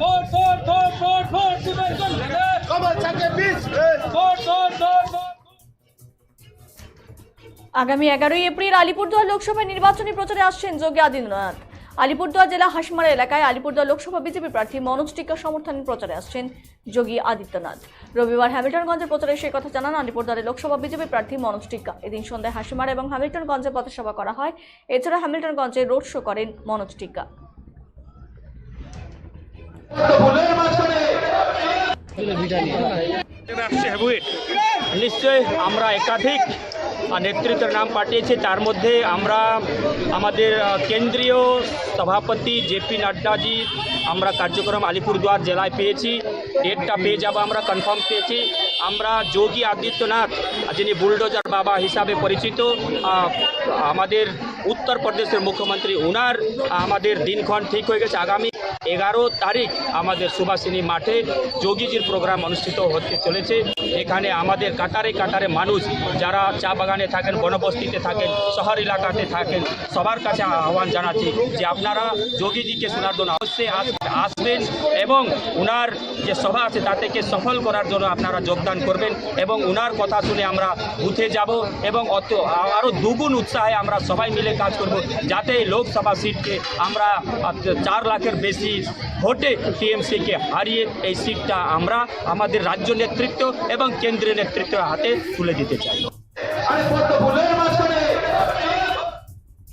Vote vote vote vote vote দিবেন কোন কমল চাকে বিষ ভোট ভোট ভোট ভোট। আগামী এগারোই এপ্রিল আলিপুরদুয়ার লোকসভা নির্বাচনী প্রচারে আসছেন যোগী আদিত্যনাথ। আলিপুরদুয়ার জেলা হাসমারা এলাকায় আলিপুরদুয়ার লোকসভা বিজেপি প্রার্থী মনোজ টিকা সমর্থনে প্রচারে আসছেন যোগী আদিত্যনাথ। রবিবার হ্যামিল্টনগঞ্জের প্রচারে সে কথা জানান আলিপুরদুয়ারের লোকসভা বিজেপি প্রার্থী মনোজ টিকা এদিন সন্ধ্যায় হাসিমারা এবং হ্যামিল্টনগঞ্জে পথসভা করা হয়। এছাড়া হ্যামিল্টনগঞ্জে রোড শো করেন মনোজ টিকা নিশ্চয়ই আমরা একাধিক নেতৃত্বের নাম পাঠিয়েছি। তার মধ্যে আমরা আমাদের কেন্দ্রীয় সভাপতি জেপি নাড্ডাজি, আমরা কার্যক্রম আলিপুরদুয়ার জেলায় পেয়েছি। ডেটটা পেয়ে যাব আমরা কনফার্ম পেয়েছি। আমরা যোগী আদিত্যনাথ যিনি বুলডোজার বাবা হিসাবে পরিচিত আমাদের উত্তরপ্রদেশের মুখ্যমন্ত্রী ওনার আমাদের দিনক্ষণ ঠিক হয়ে গেছে। আগামী এগারো তারিখ আমাদের সুভাষিনী মাঠে যোগীজির প্রোগ্রাম অনুষ্ঠিত হতে চলেছে। এখানে আমাদের কাটারে কাটারে মানুষ যারা চা বাগানে থাকেন, বনবস্তিতে থাকেন, শহর এলাকাতে থাকেন, সবার কাছে আহ্বান জানাচ্ছি যে আপনারা যোগীজিকে শোনার জন্য অবশ্যই আসবেন এবং ওনার যে সভা আছে, তাতেকে সফল করার জন্য আপনারা যোগদান করবেন এবং ওনার কথা শুনে আমরা বুথে যাব এবং অত আরও দুগুণ উৎসাহে আমরা সবাই মিলে কাজ করব যাতে এই লোকসভা সিটকে আমরা চার লাখের বেশি ভোটে টিএমসিকে হারিয়ে এই সিটটা আমরা আমাদের রাজ্য নেতৃত্ব এবং কেন্দ্রীয় নেতৃত্বের হাতে তুলে দিতে চাই।